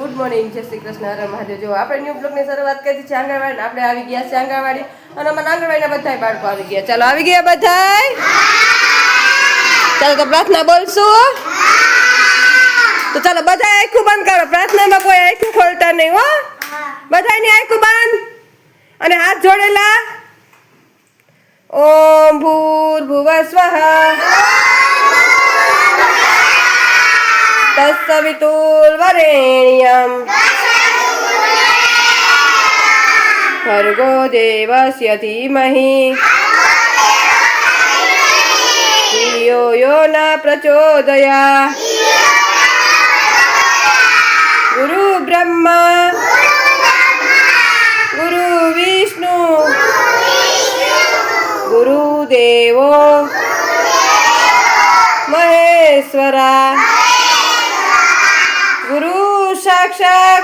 Good morning જય શ્રી કૃષ્ણ, હર મહાદેવ. જો આપણે ન્યૂ બ્લોગની શરૂઆત કરી છે આંગણવાડી, આપણે આવી ગયા છે આંગણવાડી, અને અમારા આંગણવાડીના બધાય બાળકો આવી ગયા. ચાલો, આવી ગયા બધાય? ચાલો, તો પ્રાર્થના બોલશું. તો ચાલો બધા આખું બંધ કરો. પ્રાર્થનામાં કોઈ આખું ખોલતા નહીં, હો. બધાની આખું બંધ. અને હાથ જોડેલા. ઓમ ભૂર ભુવ તત્સવિતુર્વરેણ્યમ દેવસ્ય ધીમહિ ધિયો યો ન પ્રચોદયા ગુરુ બ્રહ્મા ગુરુ વિષ્ણુ ગુરુદેવો મહેશ્વરા ગુરુ સાક્ષાત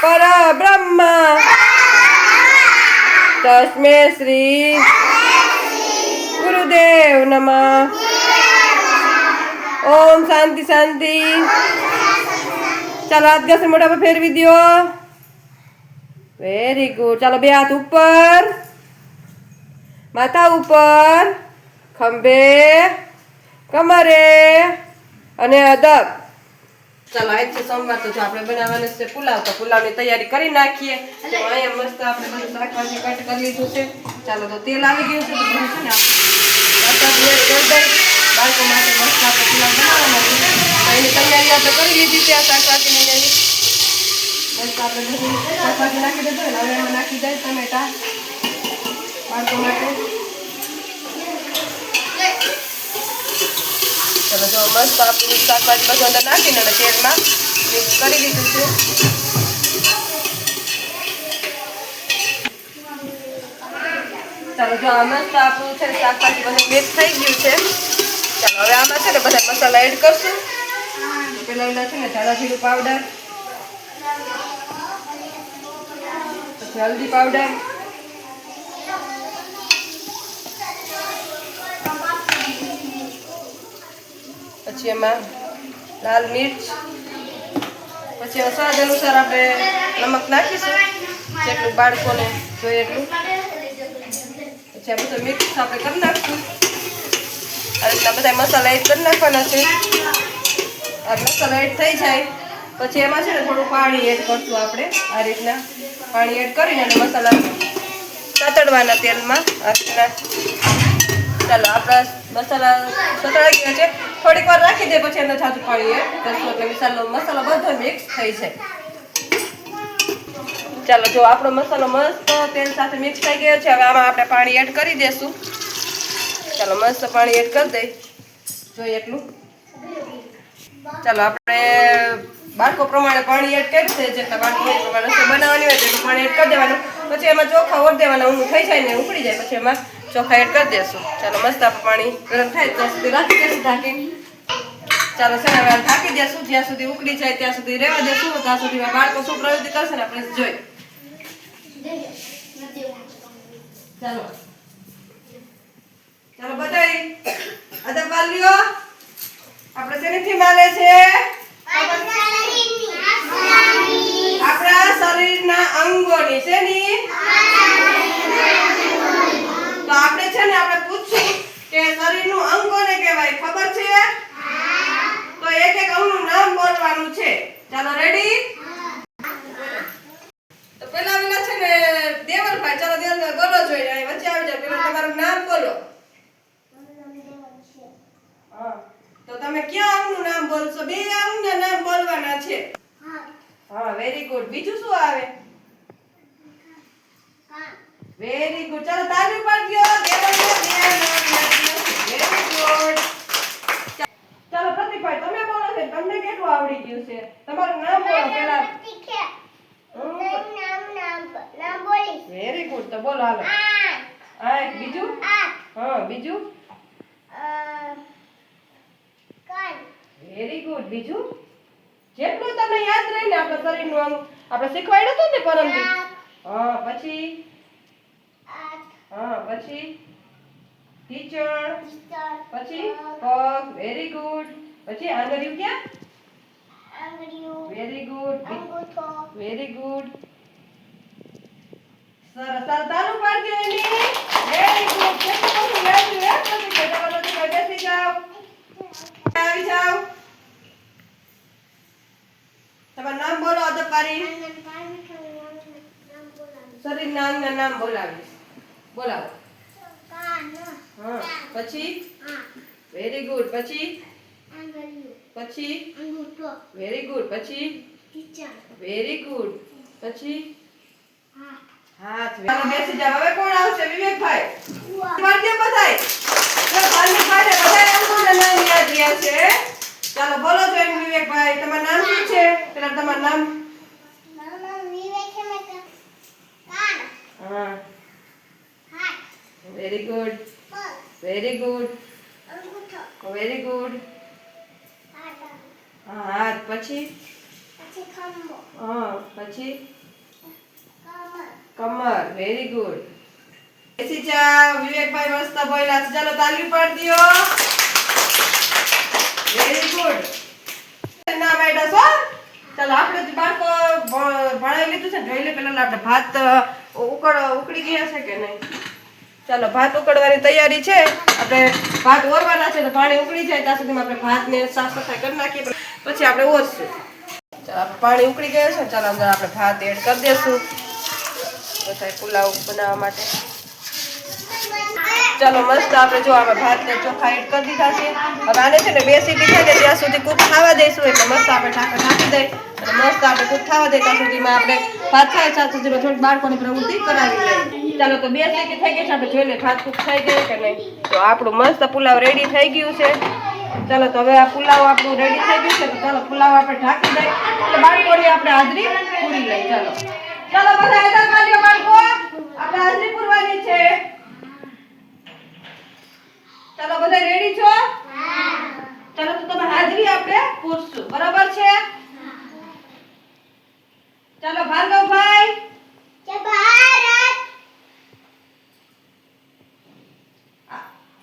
પરબ્રહ્મ. તસ્મે શ્રી ગુરુદેવ નમ. ઓમ શાંતિ શાંતિ. ચાલો હાથ ઘસે મોઢા પર ફેરવી દ્યો. વેરી ગુડ ચાલો બે હાથ ઉપર. માથા ઉપર. ખંભે. કમરે. અને અદબ. ચાલો આજ છે સોમવાર તો જો આપણે બનાવવાનું છે પુલાવ તો પુલાવની તૈયારી કરી નાખીએ. તો અહીંયા મસ્ત આપણે બધું શાકભાજી કટ કરી લીધું છે. ચાલો તો તેલ આવી ગયું છે તો છે ને બાળકો માટે મસ્ત આપણે પુલાવ બનાવવાનો છે. તો એની તૈયારી આપણે કરી લીધી છે આ શાકભાજીની એની મસ્ત આપણે બધું શાકભાજી નાખી દીધું હવે એમાં નાખી દઈએ ટમેટા. બાળકો માટે ચલો જો મસ્ત આપણું શાકભાજી બધું અંદર નાખીને અને તેલમાં મિક્સ કરી લીધું છે. ચાલો, જો આ મસ્ત આપણું છે શાકભાજી બધું મિક્સ થઈ ગયું છે. ચાલો, હવે આમાં છે ને બધા મસાલા એડ કરશું. પેલા છે ને ધાણા પાવડર પછી હલ્દી પાવડર પછી એમાં લાલ મિર્ચ, પછી સ્વાદ અનુસાર આપણે નમક નાખીશું, જેટલું બાળકોને જોઈએ એટલું. પછી આ બધું મિક્સ આપણે કરી નાખશું. આ રીતના બધા મસાલા એડ કરી નાખવાના છે. આ મસાલા એડ થઈ જાય. પછી એમાં છે ને થોડું પાણી એડ કરશું આપણે. આ રીતના પાણી એડ કરીને અને મસાલા સાતડવાના તેલમાં આ ચાલો, આપણા મસાલા સતળાઈ ગયા છે. થોડીક વાર રાખી દે પછી અંદર જાજુ પાણી એડ કરશું એટલે મસાલો મસાલો બધો મિક્સ થઈ જાય. ચાલો, જો આપણો મસાલો મસ્ત તેલ સાથે મિક્સ થઈ ગયો છે, હવે આમાં આપણે પાણી એડ કરી દેશું. ચાલો, મસ્ત પાણી એડ કરી દઈ. જોઈએ એટલું. ચાલો, આપણે બાળકો પ્રમાણે પાણી એડ કરી છે, જેટલા બાળકો એ પ્રમાણે બનાવવાની હોય તેટલું પાણી એડ કરી દેવાનું. પછી એમાં ચોખા ઓર દેવાના ઊંડું થઈ જાય ને ઉકળી જાય. પછી એમાં ચોખા એડ કરી દેશું. ચાલો, મસ્ત આપણે પાણી ગરમ થાય ત્યાં સુધી ચાલો હવે ઢાંકી દેશું. જ્યાં સુધી ઉકળી જાય ત્યાં સુધી રહેવા દેશું. ત્યાં સુધી બાળકો શું પ્રવૃત્તિ કરશે ને, આપણે જોઈ. ચાલો. ચાલો, બધાય અદબ વાલીઓ, આપણે શેનીથી માને છે? આપણા શરીરના અંગોની શેની તો આપણે છે ને આપણે પૂછશું કે શરીરનું અંગ કોને કહેવાય ખબર છે? તો એક એક અવનું નામ બોલવાનું છે. ચાલો રેડી તો પેલા પેલા છે ને દેવરભાઈ ચાલો, દેવલભાઈ, બોલો જોઈએ વચ્ચે આવી જાય પેલા તમારું નામ બોલો. તો તમે ક્યાં અવનું નામ બોલશો? બે અંગના નામ બોલવાના છે. હા વેરી ગુડ બીજું શું આવે? વેરી ગુડ ચાલો તાળી પાડજો નામ વેરી ગુડ ચાલો પ્રતિકભાઈ તમે બોલો છો તમને કેટલું આવડી ગયું છે તમારું નામ બોલો પેલા વેરી ગુડ તો બોલો હાલો હા એક બીજું હા બીજું વેરી ગુડ બીજું? જેટલું તમને યાદ રહે ને આપણા શરીરનું અંગ આપણે શીખવાડ્યું હતું ને પરમ હા પછી? હા પછી? ટીચર પછી? પગ વેરી ગુડ પછી આંગળીઓ ક્યાં? વેરી ગુડ વેરી ગુડ સરસ. સરદાર પાડ એની. વેરી ગુડ કેટલું બધું વેચ્યું હે પછી કેટલા ભાઈ બેસી જાઓ. આવી જાઓ. તમારું નામ બોલો અદપારી શરીર નામ ને નામ બોલાવીશ. બોલાવો. હા પછી? વેરી ગુડ પછી? પછી? વેરી ગુડ પછી? વેરી ગુડ પછી? હાથ બેસી જાવ હવે કોણ આવશે? વિવેકભાઈ. બધાય? બધાય યાદ રહ્યા છે ચાલો બોલો છો વિવેકભાઈ તમારું નામ શું છે? પેલા તમારું નામ. મારું વિવેક હે. મેં કાન હા હાથ very good very good very good હાથ પછી? પછી ખંભો હા પછી? કમર. વેરી ગુડ બેસી જાઓ. વિવેકભાઈ મસ્ત બોલ્યા ચાલો તાલી પાડી દો. વેરી ગુડ ના, બેટા સો ચાલો, આપણે જે બાળકો ભણાવી લીધું છે જોઈ લે પેલા આપણે ભાત ઉકળ, ઉકળી ગયા છે કે નહીં? ચાલો, ભાત ઉકળવાની તૈયારી છે. આપણે ભાત ઓરવાના છે, તો પાણી ઉકળી જાય, ત્યાં સુધીમાં આપણે ભાતને સાફ સફાઈ કરી નાખીએ. પછી આપણે ઓરશું. ચાલો પાણી ઉકળી ગયા છે ચાલો, અંદર આપણે ભાત એડ કરી દઈશું બધા પુલાવ બનાવવા માટે. ચાલો, મસ્ત આપણે જો આપણે ભાતને ચોખા એડ કરી દીધા છે. હવે આને છે ને બે સીટી થાય ને ત્યાં સુધી કૂક ખાવા દઈશું, એટલે મસ્ત આપણે ઢાંકા નાખી દઈ અને મસ્ત આપણે કૂક ખાવા દઈએ. ત્યાં સુધીમાં આપણે ભાત થાય, ત્યાં સુધીમાં થોડીક બાળકોની પ્રવૃત્તિ કરાવી દઈએ ચાલો, તો બે સીટી થઈ ગઈ છે, આપણે જોઈને ભાત કૂક થઈ ગઈ કે નહીં. તો આપણું મસ્ત પુલાવ રેડી થઈ ગયું છે. ચાલો, તો હવે આ પુલાવ આપણું રેડી થઈ ગયું છે, તો ચાલો, પુલાવ આપણે ઢાંકી દઈએ એટલે બાળકોની આપણે હાજરી પૂરી લઈ ચાલો. ચાલો, બધા બાળકો, આપણે હાજરી પૂરવાની છે. ચાલો બધા રેડી છો? ચાલો તો તમે હાજરી આપણે પૂરશું બરાબર છે ચાલો ભાર્ગવભાઈ જય ભારત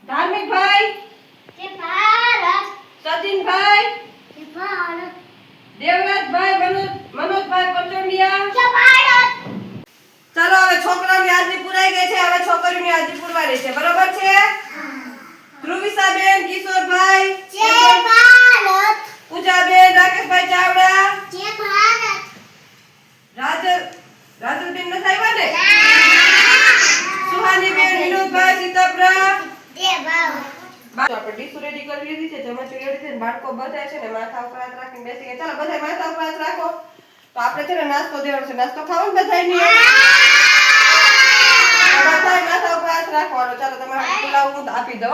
ધાર્મિકભાઈ જય ભારત સચિનભાઈ જય ભારત દેવરાજભાઈ મનોજ મનોજભાઈ પચોડિયા જય ભારત ચાલો હવે છોકરાઓની હાજરી પુરાઈ ગઈ છે હવે છોકરીઓની હાજરી પૂરવાની છે બરાબર છે ધ્રુવિસાબેન કિશોરભાઈ જય ભારત પૂજાબેન રાકેશભાઈ ચાવડા જય ભારત રાજલ રાજલબેન નથી આવ્યા ને સુહાનીબેન વિનોદભાઈ સીતાપરા જય ભારત બા- તો આપણે ડીશો રેડી કરી લીધી છે ચમચી રેડી છે બાળકો બધા છે ને માથા ઉપર હાથ રાખીને બેસી ગયા. ચાલો બધા માથા ઉપર હાથ રાખો. તો આપણે છે ને નાસ્તો દેવાનો છે. નાસ્તો ખાવો ને બધાયની? બધાય માથા ઉપર હાથ રાખવાનો. ચાલો તમારે પુલાવ હું આપી દઉં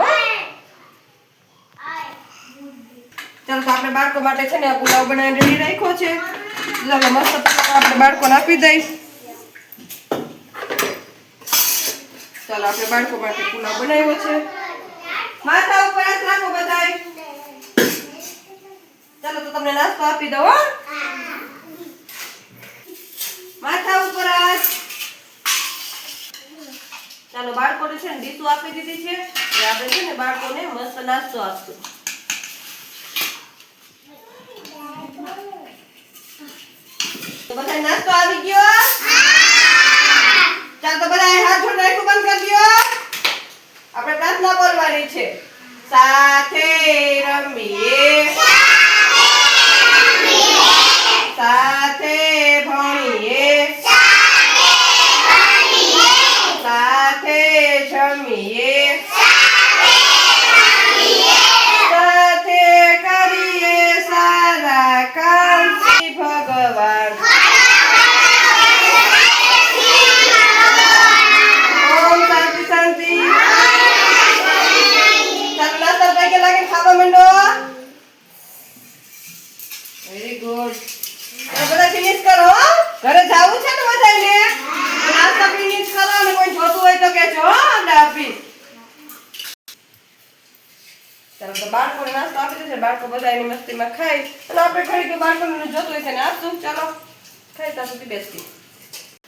ચાલો તો આપણે બાળકો માટે છે ને આ પુલાવ બનાવીને રેડી રાખ્યો છે. ચાલો મસ્ત આપણે બાળકોને આપી દઈશ. ચાલો આપણે બાળકો માટે પુલાવ બનાવ્યો છે. માથા ઉપર હાથ રાખો બધાય. ચાલો તો તમને નાસ્તો આપી દઉં, હો. માથા ઉપર હાથ. ચાલો બાળકોને છે ને ડીશો આપી દીધી છે. હવે આપણે છે ને બાળકોને મસ્ત નાસ્તો આપશું. બધા નાસ્તો આવી ગયો ચાલ તો બધા હાથ જોડ રાખવું બંધ કરી દ્યો આપણે પ્રાર્થના બોલવાની છે સાથે રમીએ. સાથે ભણીએ. સાથે જમીએ. ઘરે જાવું છે ને બધાને તો નાસ્તા ફિનિશ કરો અને કોઈ જોતું હોય તો કહેજો હો આપી ચાલો તો બાળકોને નાસ્તો આપી દીધો બાળકો બધા એની મસ્તીમાં ખાય. અને આપણે ઘડી બાળકોને જોતું હોય છે ને આપશું ચાલો ખાઈ ત્યાં સુધી બેસતી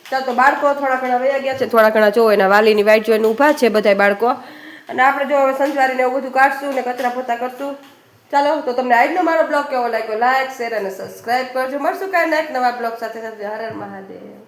ચાલ તો બાળકો થોડા ઘણા વયા ગયા છે થોડા ઘણા જો એના વાલીની વાઈટ જોઈને ઊભા છે બધા બાળકો. અને આપણે જો હવે સંજવારીને એવું બધું કાઢશું ને કચરા પોતા કરશું. ચાલો, તો તમને આજનો મારો બ્લોગ કેવો લાગ્યો? લાઈક શેર અને સબસ્ક્રાઈબ કરજો. મળશું કાંઈ એક નવા બ્લોગ સાથે. સાથે હર મહાદેવ.